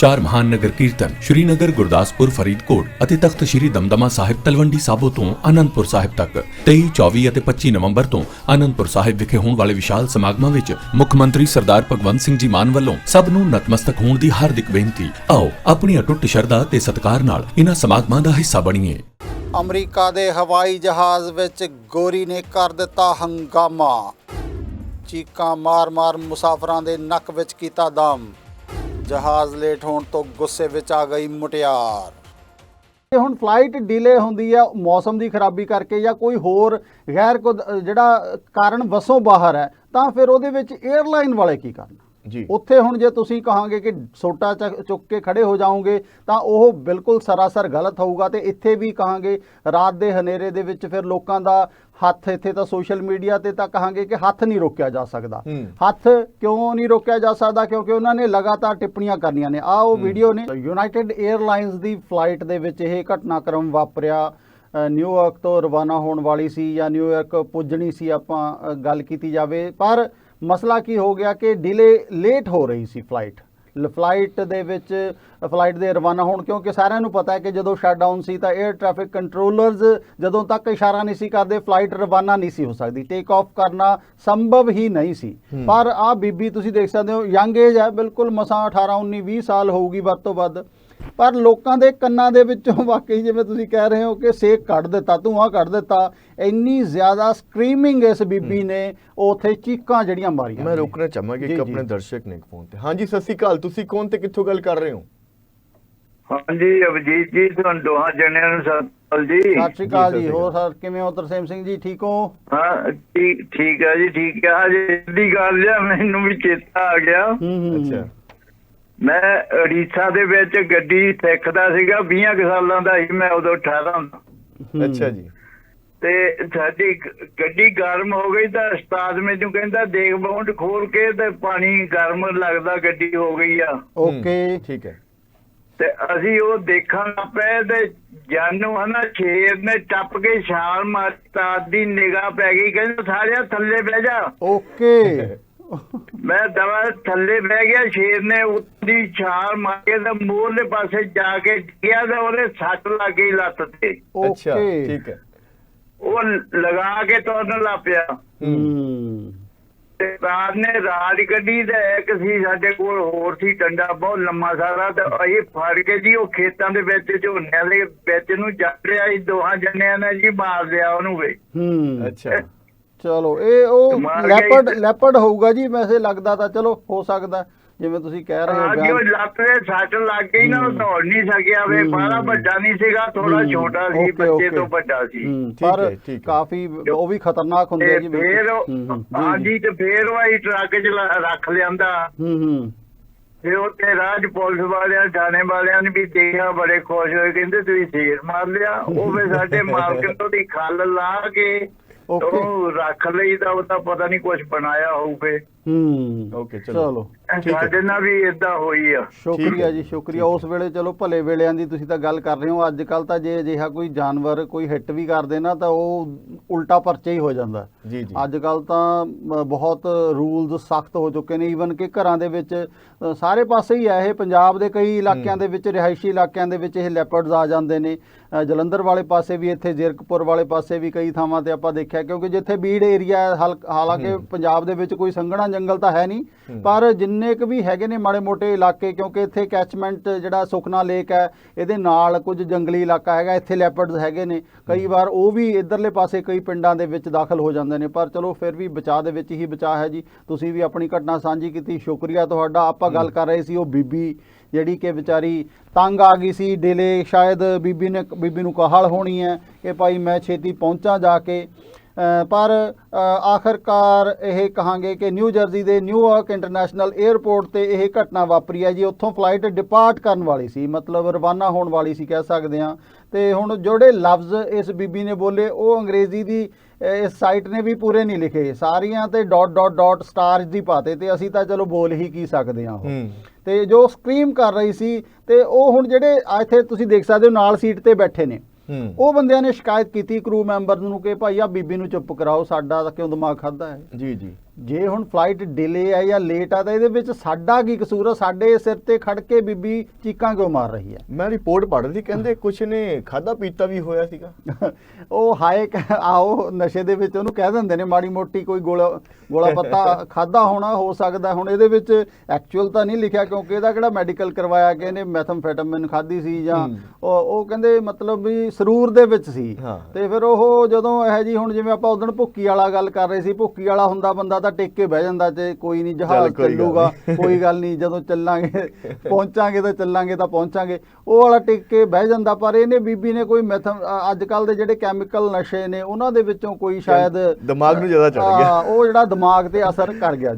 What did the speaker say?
ਚਾਰ ਮਹਾਨ ਨਗਰ ਕੀਰਤਨ ਸ਼੍ਰੀਨਗਰ, ਗੁਰਦਾਸਪੁਰ, ਫਰੀਦਕੋਟ ਅਤੇ ਤਖਤ ਸ਼੍ਰੀ ਦਮਦਮਾ ਸਾਹਿਬ ਤਲਵੰਡੀ ਸਾਬੋ ਤੋਂ ਆਨੰਦਪੁਰ ਸਾਹਿਬ ਤੱਕ। 23 24 ਅਤੇ 25 ਨਵੰਬਰ ਤੋਂ ਆਨੰਦਪੁਰ ਸਾਹਿਬ ਵਿਖੇ ਹੋਣ ਵਾਲੇ ਵਿਸ਼ਾਲ ਸਮਾਗਮਾਂ ਵਿੱਚ ਮੁੱਖ ਮੰਤਰੀ ਸਰਦਾਰ ਭਗਵੰਤ ਸਿੰਘ ਜੀ ਮਾਨ ਵੱਲੋਂ ਸਭ ਨੂੰ ਨਤਮਸਤਕ ਹੋਣ ਦੀ ਹਾਰਦਿਕ ਬੇਨਤੀ। ਆਓ ਆਪਣੀ ਅਟੁੱਟ ਸ਼ਰਧਾ ਤੇ ਸਤਿਕਾਰ ਨਾਲ ਇਹਨਾਂ ਸਮਾਗਮਾਂ ਦਾ ਹਿੱਸਾ ਬਣੀਏ। ਅਮਰੀਕਾ ਦੇ ਹਵਾਈ ਜਹਾਜ਼ ਵਿੱਚ ਗੋਰੀ ਨੇ ਕਰ ਦਿੱਤਾ ਹੰਗਾਮਾ। ਚੀਕਾਂ ਮਾਰ-ਮਾਰ ਮੁਸਾਫਰਾਂ ਦੇ ਨੱਕ ਵਿੱਚ ਕੀਤਾ ਦਮ। ਜਹਾਜ਼ ਲੇਟ ਹੋਣ ਤੋਂ ਗੁੱਸੇ ਵਿੱਚ ਆ ਗਈ ਮੁਟਿਆਰ। ਤੇ ਹੁਣ ਫਲਾਈਟ ਡਿਲੇ ਹੁੰਦੀ ਆ, ਮੌਸਮ ਦੀ ਖਰਾਬੀ ਕਰਕੇ ਜਾਂ ਕੋਈ ਹੋਰ ਗੈਰ ਕੁਦ- ਜਿਹੜਾ ਕਾਰਨ ਵਸੋਂ ਬਾਹਰ ਹੈ, ਤਾਂ ਫਿਰ ਉਹਦੇ ਵਿੱਚ 에ਅਰਲਾਈਨ ਵਾਲੇ ਕੀ ਕਰਨ? ਜੀ। ਉੱਥੇ ਹੁਣ ਜੇ ਤੁਸੀਂ ਕਹਾਂਗੇ ਕਿ ਸੋਟਾ ਚੱਕ- ਕੇ ਖੜੇ ਹੋ ਜਾਓਗੇ ਤਾਂ ਉਹ ਬਿਲਕੁਲ ਸਰਾਸਰ ਗਲਤ ਹੋਊਗਾ ਤੇ ਇੱਥੇ ਵੀ ਕਹਾਂਗੇ ਰਾਤ ਦੇ ਹਨੇਰੇ ਦੇ ਵਿੱਚ ਫਿਰ ਲੋਕਾਂ ਦਾ ਹੱਥ ਇੱਥੇ ਤਾਂ ਸੋਸ਼ਲ ਮੀਡੀਆ ਤੇ ਤਾਂ ਕਹਾਂਗੇ ਕਿ ਹੱਥ ਨਹੀਂ ਰੋਕਿਆ ਜਾ ਸਕਦਾ। ਹੱਥ ਕਿਉਂ ਨਹੀਂ ਰੋਕਿਆ ਜਾ ਸਕਦਾ? ਕਿਉਂਕਿ ਉਹਨਾਂ ਨੇ ਲਗਾਤਾਰ ਟਿੱਪਣੀਆਂ ਕਰਨੀਆਂ ਨੇ। ਆ ਉਹ ਵੀਡੀਓ ਨੇ ਯੂਨਾਈਟਿਡ 에ਅਰਲਾਈਨਸ ਦੀ ਫਲਾਈਟ ਦੇ ਵਿੱਚ ਇਹ ਘਟਨਾਕ੍ਰਮ ਵਾਪਰਿਆ। ਨਿਊਯਾਰਕ ਤੋਂ ਰਵਾਨਾ ਹੋਣ ਵਾਲੀ ਸੀ ਜਾਂ ਨਿਊਯਾਰਕ ਪੁੱਜਣੀ ਸੀ ਆਪਾਂ ਗੱਲ ਕੀਤੀ ਜਾਵੇ। ਪਰ ਮਸਲਾ ਕੀ ਹੋ ਗਿਆ ਕਿ ਡਿਲੇ ਲੇਟ ਹੋ ਰਹੀ ਸੀ ਫਲਾਈਟ ਫਲਾਈਟ ਦੇ ਵਿੱਚ ਫਲਾਈਟ ਦੇ ਰਵਾਨਾ ਹੋਣ ਕਿਉਂਕਿ ਸਾਰਿਆਂ ਨੂੰ ਪਤਾ ਹੈ ਕਿ ਜਦੋਂ ਸ਼ਟਡਾਊਨ ਸੀ ਤਾਂ 에ਅਰ ਟ੍ਰੈਫਿਕ ਕੰਟਰੋਲਰਸ ਜਦੋਂ ਤੱਕ ਇਸ਼ਾਰਾ ਨਹੀਂ ਸੀ ਕਰਦੇ ਫਲਾਈਟ ਰਵਾਨਾ ਨਹੀਂ ਸੀ ਹੋ ਸਕਦੀ। ਟੇਕ ਆਫ ਕਰਨਾ ਸੰਭਵ ਹੀ ਨਹੀਂ ਸੀ। ਪਰ ਆ ਬੀਬੀ ਤੁਸੀਂ ਦੇਖ ਸਕਦੇ ਹੋ ਯੰਗ ਏਜ ਹੈ ਬਿਲਕੁਲ ਮਸਾਂ 18 19 20 ਸਾਲ ਹੋਊਗੀ ਵੱਧ ਤੋਂ ਵੱਧ। ਪਰ ਲੋਕਾਂ ਦੇ ਕੰਨਾਂ ਦੇ ਵਿੱਚੋਂ ਵਾਕਈ ਜਿਵੇਂ ਤੁਸੀਂ ਕਹਿ ਰਹੇ ਹੋ ਕਿ ਸੇਕ ਕੱਢ ਦਿੱਤਾ ਧੂਆਂ ਕੱਢ ਦਿੱਤਾ ਇੰਨੀ ਜ਼ਿਆਦਾ ਸਕਰੀਮਿੰਗ ਇਸ ਬੀਬੀ ਨੇ ਉਥੇ ਚੀਕਾਂ ਜਿਹੜੀਆਂ ਮਾਰੀਆਂ ਮੈਂ। ਰੋਕਣਾ ਚਾਹਾਂਗਾ ਕਿ। ਆਪਣੇ ਦਰਸ਼ਕ ਨੇ ਫੋਨ ਤੇ। ਹਾਂਜੀ ਸਤਿ ਸ਼੍ਰੀ ਅਕਾਲ। ਤੁਸੀਂ ਕੌਣ ਤੇ ਕਿੱਥੋਂ ਗੱਲ ਕਰ ਰਹੇ ਹੋ? ਹਾਂਜੀ ਅਭਜੀਤ ਜੀ ਤੁਹਾਨੂੰ ਦੋਹਾਂ ਜਣਿਆਂ ਨੂੰ ਸਤਿ ਸ਼੍ਰੀ ਅਕਾਲ ਜੀ। ਸਤਿ ਸ਼੍ਰੀ ਅਕਾਲ ਜੀ, ਜੀ। ਸ਼੍ਰੀ ਕਿਵੇਂ ਹੋ ਤਰਸੇਮ ਸਿੰਘ ਜੀ? ਠੀਕ ਹੋ? ਹਾਂ ਠੀਕ ਠੀਕ ਹੈ ਜੀ ਠੀਕ ਹੈ। ਜੀ ਦੀ ਗੱਲ ਆ ਮੈਨੂੰ ਵੀ ਚੇਤਾ ਆ ਗਿਆ। ਹੂੰ ਹੂੰ। ਅੱਛਾ। ਮੈਂ ਉੜੀਸਾ ਦੇ ਵਿੱਚ ਗੱਡੀ ਸਿੱਖਦਾ ਸੀਗਾ 20 ਕੁ ਸਾਲਾਂ ਦਾ ਸੀ ਮੈਂ ਉਦੋਂ 18 ਹੂੰ। ਅੱਛਾ ਜੀ। ਤੇ ਸਾਡੀ ਗੱਡੀ ਗਰਮ ਹੋ ਗਈ ਤਾਂ ਉਸਤਾਦ ਮੈਨੂੰ ਕਹਿੰਦਾ ਦੇਖ ਬਾਉਂਡ ਖੋਲ ਕੇ ਤੇ ਪਾਣੀ ਗਰਮ ਲੱਗਦਾ ਗੱਡੀ ਹੋ ਗਈ ਆ। ਓਕੇ ਠੀਕ ਹੈ। ਤੇ ਅਸੀਂ ਉਹ ਦੇਖਣ ਪਏ ਤੇ ਜਾਨੂ ਹਨਾ ਸ਼ੇਰ ਨੇ ਟੱਪ ਕੇ ਛਾਲ ਮਾਰੀ ਉਸਤਾਦ ਦੀ ਨਿਗਾਹ ਪੈ ਗਈ ਕਹਿੰਦਾ ਸਾਰਿਆ ਥੱਲੇ ਬਹਿ ਜਾ। ਓਕੇ। ਮੈਂ ਦਵਾ ਥੱਲੇ ਬਹਿ ਗਿਆ ਸ਼ੇਰ ਨੇ ਉੱਤੀ ਛਾਲ ਮਾਰ ਕੇ ਤੇ ਮੂਹਰਲੇ ਪਾਸੇ ਜਾ ਕੇ ਗਿਆ ਤੇ ਉਹਦੇ ਸੱਟ ਲੱਗ ਗਈ ਲੱਤ ਤੇ। ਅੱਛਾ ਓਕੇ। ਠੀਕ ਹੈ। ਉਹ ਲਗਾ ਕੇ ਤੁਰਨ ਲੱਗ ਪਿਆ। ਹੂੰ। ਤੇ ਰਾਤ ਨੇ ਰਾਜ ਗੱਡੀ ਤੇ ਇੱਕ ਸੀ ਸਾਡੇ ਕੋਲ ਹੋਰ ਸੀ ਡੰਡਾ ਬਹੁਤ ਲੰਮਾ ਸਾਰਾ ਤੇ ਅਸੀਂ ਫੜ ਕੇ ਜੀ ਉਹ ਖੇਤਾਂ ਦੇ ਵਿੱਚ ਝੋਨਿਆਂ ਦੇ ਵਿੱਚ ਨੂੰ ਜੱਟ ਰਿਹਾ ਸੀ ਦੋਹਾਂ ਜੰਨਿਆਂ ਨੇ ਜੀ ਮਾਰ ਲਿਆ ਉਹਨੂੰ ਵੇ। ਹੂੰ। ਅੱਛਾ। ਚਲੋ ਇਹ ਉਹ ਮਾਰ ਗਿਆ ਲੈਪਰਡ ਇੱਕ- ਲੈਪਰਡ ਹੋਊਗਾ ਜੀ ਵੈਸੇ ਲੱਗਦਾ ਤਾਂ ਚਲੋ ਹੋ ਸਕਦਾ ਜਿਵੇਂ ਤੁਸੀਂ ਕਹਿ ਰਹੇ ਹੋ ਆ ਜੀ ਉਹ ਬਿਆਨ ਲੱਤ ਦੇ ਸੱਟ ਲੱਗ ਗਈ ਨਾ ਉਹ ਦੌੜ ਨਹੀਂ ਸਕਿਆ ਵੇ। ਬਾਹਲਾ ਵੱਡਾ ਨਹੀਂ ਸੀਗਾ ਥੋੜਾ ਹੂੰ। ਛੋਟਾ ਸੀ ਓਕੇ, ਬੱਚੇ ਓਕੇ। ਤੋਂ ਵੱਡਾ ਸੀ ਹੂੰ, ਠੀਕ ਪਰ ਹੈ, ਠੀਕ ਹੈ। ਕਾਫੀ ਉਹ ਵੀ ਖਤਰਨਾਕ ਹੁੰਦੇ ਆ ਤੇ ਜੀ ਫੇਰ। ਉਹ- ਹੂੰ, ਹੂੰ, ਜੀ, ਹਾਂਜੀ ਤੇ ਫੇਰ ਉਹ ਅਸੀਂ ਟਰੱਕ 'ਚ ਲ- ਰੱਖ ਲਿਆਂਦਾ ਹੂੰ ਹੂੰ ਤੇ ਰਾਜ ਪੁਲਿਸ ਵਾਲਿਆਂ ਥਾਣੇ ਵਾਲਿਆਂ ਨੇ ਵੀ ਦੇਖਿਆ ਬੜੇ ਖੁਸ਼ ਹੋਏ ਕਹਿੰਦੇ ਤੁਸੀਂ ਸ਼ੇਰ ਮਾਰ ਲਿਆ ਉਹ ਵੀ ਸਾਡੇ ਮਾਲਕ ਤੋਂ ਦੀ ਖੱਲ ਲਾ ਕੇ ਓਕੇ। ਉਹ ਰੱਖ ਲਈ ਤਾਂ ਉਹਦਾ ਪਤਾ ਨਹੀਂ ਕੁਝ ਬਣਾਇਆ ਹੋਊਗੇ ਹੂੰ। ਓਕੇ, ਚਲੋ। ਚਲੋ। ਠੀਕ ਹੈ। ਸਾਡੇ ਨਾਲ ਵੀ ਇਦਾਂ ਹੋਈ ਆ। ਸ਼ੁਕਰੀਆ ਜੀ ਸ਼ੁਕਰੀਆ। ਉਸ ਵੇਲੇ ਚਲੋ ਭਲੇ ਵੇਲਿਆਂ ਦੀ ਤੁਸੀਂ ਤਾਂ ਗੱਲ ਕਰ ਰਹੇ ਹੋ। ਅੱਜ ਕੱਲ ਤਾਂ ਜੇ ਅਜਿਹਾ ਕੋਈ ਜਾਨਵਰ ਕੋਈ ਹਿੱਟ ਵੀ ਕਰਦੇ ਨਾ ਤਾਂ ਉਹ ਉਲਟਾ ਪਰਚੇ ਹੀ ਹੋ ਜਾਂਦਾ। ਜੀ ਜੀ। ਅੱਜ ਕੱਲ ਤਾਂ ਬਹੁਤ ਰੂਲਸ ਸਖਤ ਹੋ ਚੁੱਕੇ ਨੇ। ਈਵਨ ਕਿ ਘਰਾਂ ਦੇ ਵਿੱਚ ਅ, ਸਾਰੇ ਪਾਸੇ ਹੀ ਹੈ ਇਹ। ਪੰਜਾਬ ਦੇ ਕਈ ਇਲਾਕਿਆਂ ਦੇ ਵਿੱਚ ਰਿਹਾਇਸ਼ੀ ਇਲਾਕਿਆਂ ਦੇ ਵਿੱਚ ਇਹ ਲੈਪਰਡਸ ਆ ਜਾਂਦੇ ਨੇ। ਅ, ਜਲੰਧਰ ਵਾਲੇ ਪਾਸੇ ਵੀ ਇੱਥੇ ਜ਼ੀਰਕਪੁਰ ਵਾਲੇ ਪਾਸੇ ਵੀ ਕਈ ਥਾਵਾਂ ਤੇ ਆਪਾਂ ਦੇਖਿਆ। ਕਿਉਂਕਿ ਜਿੱਥੇ ਬੀੜ ਏਰੀਆ ਹਾਲਾਂਕਿ ਪੰਜਾਬ ਦੇ ਵਿੱਚ ਕੋਈ ਸੰਘਣਾ ਜੰਗਲ ਤਾਂ ਹੈ ਨਹੀਂ। ਪਰ ਜਿੰਨੇ ਕੁ ਵੀ ਹੈਗੇ ਨੇ ਮਾੜੇ ਮੋਟੇ ਇਲਾਕੇ ਕਿਉਂਕਿ ਇੱਥੇ ਕੈਚਮੈਂਟ ਜਿਹੜਾ ਸੁਖਨਾ ਲੇਕ ਹੈ ਇਹਦੇ ਨਾਲ ਕੁਝ ਜੰਗਲੀ ਇਲਾਕਾ ਹੈਗਾ ਇੱਥੇ ਲੈਪਰਡਸ ਹੈਗੇ ਨੇ। ਕਈ ਵਾਰ ਉਹ ਵੀ ਇਧਰਲੇ ਪਾਸੇ ਕਈ ਪਿੰਡਾਂ ਦੇ ਵਿੱਚ ਦਾਖਲ ਹੋ ਜਾਂਦੇ ਨੇ। ਪਰ ਚਲੋ ਫਿਰ ਵੀ ਬਚਾਅ ਦੇ ਵਿੱਚ ਹੀ ਬਚਾਅ ਹੈ ਜੀ। ਤੁਸੀਂ ਵੀ ਆਪਣੀ ਘਟਨਾ ਸਾਂਝੀ ਕੀਤੀ ਸ਼ੁਕਰੀਆ ਤੁਹਾਡਾ। ਆਪਾਂ ਗੱਲ ਕਰ ਰਹੇ ਸੀ ਉਹ ਬੀਬੀ ਜਿਹੜੀ ਕਿ ਵਿਚਾਰੀ ਤੰਗ ਆ ਗਈ ਸੀ ਡਿਲੇ ਸ਼ਾਇਦ ਬੀਬੀ ਨੇ ਬੀਬੀ ਨੂੰ ਕਾਹਲ ਹੋਣੀ ਹੈ ਕਿ ਭਾਈ ਮੈਂ ਛੇਤੀ ਪਹੁੰਚਾਂ ਜਾ ਕੇ। ਪਰ ਆਖਰਕਾਰ ਇਹ ਕਹਾਂਗੇ ਕਿ ਨਿਊ ਜਰਸੀ ਦੇ ਨਿਊਯਾਰਕ ਇੰਟਰਨੈਸ਼ਨਲ 에ਅਰਪੋਰਟ ਤੇ ਇਹ ਘਟਨਾ ਵਾਪਰੀ ਹੈ ਜੀ। ਉੱਥੋਂ ਫਲਾਈਟ ਡਿਪਾਰਟ ਕਰਨ ਵਾਲੀ ਸੀ ਮਤਲਬ ਰਵਾਨਾ ਹੋਣ ਵਾਲੀ ਸੀ ਕਹਿ ਸਕਦੇ ਹਾਂ। ਤੇ ਹੁਣ ਜਿਹੜੇ ਲਫ਼ਜ਼ ਇਸ ਬੀਬੀ ਨੇ ਬੋਲੇ ਉਹ ਅੰਗਰੇਜ਼ੀ ਦੀ ਇਸ ਸਾਈਟ ਨੇ ਵੀ ਪੂਰੇ ਨਹੀਂ ਲਿਖੇ। ਸਾਰੀਆਂ ਤੇ ਡਾਟ ਡਾਟ ਡਾਟ ਸਟਾਰਸ ਦੀ ਪਾਤੇ ਤੇ ਅਸੀਂ ਤਾਂ ਚਲੋ ਬੋਲ ਹੀ ਕੀ ਸਕਦੇ ਹਾਂ ਉਹ। ਤੇ ਜੋ ਸਕਰੀਮ ਕਰ ਰਹੀ ਸੀ ਤੇ ਉਹ ਹੁਣ ਜਿਹੜੇ ਆ ਇੱਥੇ ਤੁਸੀਂ ਦੇਖ ਸਕਦੇ ਹੋ ਨਾਲ ਸੀਟ ਤੇ ਬੈਠੇ ਨੇ। ਉਹ ਬੰਦਿਆਂ ਨੇ ਸ਼ਿਕਾਇਤ ਕੀਤੀ ਕਰੂ ਮੈਂਬਰ ਨੂੰ ਕਿ ਭਾਈ ਆ ਬੀਬੀ ਨੂੰ ਚੁੱਪ ਕਰਾਓ ਸਾਡਾ ਤਾਂ ਕਿਉਂ ਦਿਮਾਗ ਖਾਦਾ ਹੈ ਜੀ ਜੀ। ਜੇ ਹੁਣ ਫਲਾਈਟ ਡਿਲੇ ਹੈ ਜਾਂ ਲੇਟ ਆ ਤਾਂ ਇਹਦੇ ਵਿੱਚ ਸਾਡਾ ਕੀ ਕਸੂਰ ਆ? ਸਾਡੇ ਸਿਰ ਤੇ ਖੜ ਕੇ ਬੀਬੀ ਚੀਕਾਂ ਕਿਉਂ ਮਾਰ ਰਹੀ ਹੈ? ਮੈਂ ਰਿਪੋਰਟ ਪੜ੍ਹ ਰਹੀ ਕਹਿੰਦੇ ਕੁਛ ਨੇ ਖਾਦਾ ਪੀਤਾ ਵੀ ਹੋਇਆ ਸੀਗਾ। ਉਹ ਹਾਏ ਆਓ ਨਸ਼ੇ ਦੇ ਵਿੱਚ ਉਹਨੂੰ ਕਹਿ ਦਿੰਦੇ ਨੇ ਮਾੜੀ ਮੋਟੀ ਕੋਈ ਗੋਲਾ ਗੋਲਾ ਪੱਤਾ ਖਾਦਾ ਹੋਣਾ ਹੋ ਸਕਦਾ। ਹੁਣ ਇਹਦੇ ਵਿੱਚ ਐਕਚੁਅਲ ਤਾਂ ਨਹੀਂ ਲਿਖਿਆ ਕਿਉਂਕਿ ਇਹਦਾ ਕਿਹੜਾ ਮੈਡੀਕਲ ਕਰਵਾਇਆ ਕਿ ਇਹਨੇ ਮੈਥਮਫੈਟਾਮਿਨ ਖਾਦੀ ਸੀ ਜਾਂ। ਉਹ ਉਹ ਕਹਿੰਦੇ ਮਤਲਬ ਵੀ ਸਰੂਰ ਦੇ ਵਿੱਚ ਸੀ। ਤੇ ਫਿਰ ਉਹ ਜਦੋਂ ਇਹ ਜੀ ਹੁਣ ਜਿਵੇਂ ਆਪਾਂ ਉਦੋਂ ਭੁੱਕੀ ਵਾਲਾ ਗੱਲ ਕਰ ਰਹੇ ਸੀ ਭੁੱਕੀ ਵਾਲਾ ਹੁੰਦਾ ਬੰਦਾ ਤਾਂ ਟਿਕ ਕੇ ਬਹਿ ਜਾਂਦਾ ਤੇ ਕੋਈ ਨਹੀਂ ਜਹਾਜ਼ ਚੱਲੂਗਾ। ਕੋਈ ਗੱਲ ਨਹੀਂ ਜਦੋਂ ਚੱਲਾਂਗੇ ਪਹੁੰਚਾਂਗੇ ਤਾਂ ਚੱਲਾਂਗੇ ਤਾਂ ਪਹੁੰਚਾਂਗੇ ਉਹ ਵਾਲਾ ਟਿਕ ਕੇ ਬਹਿ ਜਾਂਦਾ ਪਰ ਇਹਨੇ ਬੀਬੀ ਨੇ ਕੋਈ ਮੈਥ ਅੱਜ ਕੱਲ ਦੇ ਜਿਹੜੇ ਕੈਮੀਕਲ ਨਸ਼ੇ ਨੇ ਉਹਨਾਂ ਦੇ ਵਿੱਚੋਂ ਕੋਈ ਸ਼ਾਇਦ ਦਿਮਾਗ ਨੂੰ ਜ਼ਿਆਦਾ ਚੜ੍ਹ ਗਿਆ। ਉਹ ਜਿਹੜਾ ਦਿਮਾਗ ਤੇ ਅਸਰ ਕਰ ਗਿਆ